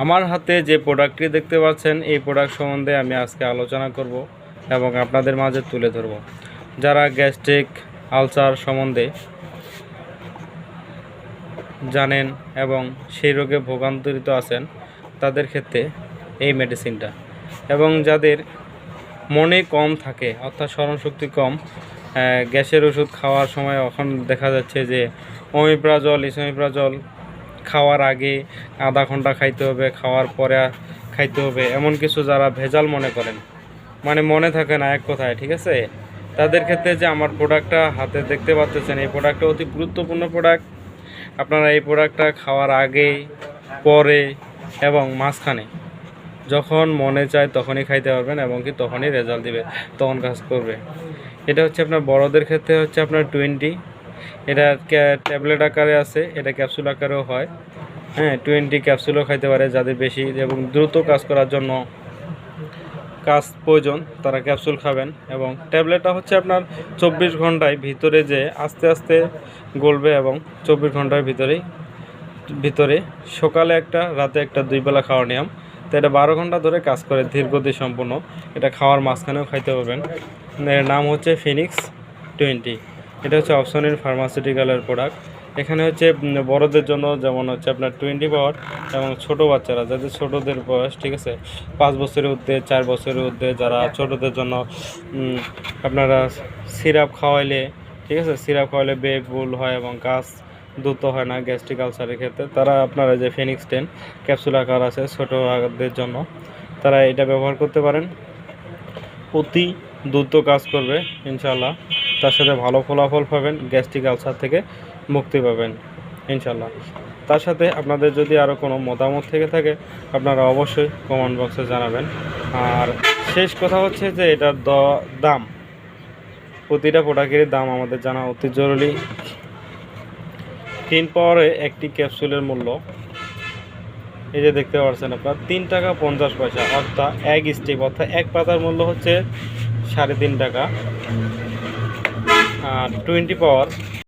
আমার হাতে যে প্রোডাক্টটি দেখতে পাচ্ছেন, এই প্রোডাক্ট সম্বন্ধে আমি আজকে আলোচনা করব এবং আপনাদের মাঝে তুলে ধরব। যারা গ্যাস্ট্রিক আলসার সম্বন্ধে জানেন এবং সেই রোগে ভোগান্তরিত আছেন, তাদের ক্ষেত্রে এই মেডিসিনটা। এবং যাদের মনে কম থাকে, অর্থাৎ স্মরণশক্তি কম গ্যাসের ওষুধ খাওয়ার সময় এখন দেখা যাচ্ছে যে, অমিপ্রাজল, ইসমিপ্রাজল খাওয়ার আগে আধা ঘণ্টা খাইতে হবে, খাওয়ার পরে খাইতে হবে, এমন কিছু যারা ভেজাল মনে করেন। মানে মনে থাকে না এক কথায়, ঠিক আছে? তাদের ক্ষেত্রে যে আমার প্রোডাক্টটা হাতে দেখতে পাচ্ছেন এই প্রোডাক্টটা অতি গুরুত্বপূর্ণ প্রোডাক্ট আপনারা এই প্রোডাক্টটা খাওয়ার আগে, পরে এবং মাঝখানে যখন মনে চায় তখনই খাইতে পারবেন এবং কি তখনই রেজাল্ট দিবে, তখন কাজ করবে। এটা হচ্ছে আপনার বড়দের ক্ষেত্রে হচ্ছে আপনার টোয়েন্টি এটা ট্যাবলেট আকারে আছে, এটা ক্যাপসুল আকারেও হয়। হ্যাঁ টোয়েন্টি ক্যাপসুলও খাইতে পারে যাদের বেশি, এবং দ্রুত কাজ করার জন্য কাজ প্রয়োজন, তারা ক্যাপসুল খাবেন। এবং ট্যাবলেটটা হচ্ছে আপনার চব্বিশ ঘন্টায় ভিতরে যে আস্তে আস্তে গলবে এবং চব্বিশ ঘণ্টার ভিতরেই, ভিতরে সকালে একটা, রাতে একটা, দুই বেলা খাওয়ার নিয়ম। তো এটা বারো ঘণ্টা ধরে কাজ করে ধীরগতি সম্পূর্ণ। এটা খাওয়ার মাঝখানেও খাইতে পারবেন। এর নাম হচ্ছে ফিনিক্স টোয়েন্টি এটা হচ্ছে অপশনের ফার্মাসিউটিক্যালের প্রোডাক্ট এখানে হচ্ছে বড়দের জন্য যেমন হচ্ছে আপনার টোয়েন্টি পাওয়ার এবং ছোট বাচ্চারা যাদের ছোটদের বয়স ঠিক আছে? পাঁচ বছরের ঊর্ধ্বে চার বছরের ঊর্ধ্বে যারা ছোটদের জন্য আপনারা সিরাপ খাওয়াইলে ঠিক আছে? সিরাপ খাওয়াইলে বেগ ভুল হয় এবং কাজ দ্রুত হয় না গ্যাস্ট্রিক আলসারের ক্ষেত্রে। তারা আপনারা যে ফেনিক্স টেন ক্যাপসুল আকার আছে ছোটদের জন্য তারা এটা ব্যবহার করতে পারেন। অতি দ্রুত কাজ করবে ইনশাল্লাহ তার সাথে ভালো ফলাফল পাবেন গ্যাস্ট্রিক আলসার থেকে মুক্তি পাবেন ইনশাল্লাহ তার সাথে আপনাদের যদি আরও কোনো মতামত থেকে থাকে, আপনারা অবশ্যই কমেন্ট বক্সে জানাবেন। আর শেষ কথা হচ্ছে যে এটার দাম। প্রতিটা প্রোডাক্টের দাম আমাদের জানা অতি জরুরি। তিন পাওয়ারে একটি ক্যাপসুলের মূল্য। এই যে দেখতে পাচ্ছেন আপনার, তিন টাকা পঞ্চাশ পয়সা। অর্থাৎ এক স্টিক অর্থাৎ এক পাতার মূল্য হচ্ছে সাড়ে তিন টাকা। টোয়েন্টি পাওয়ার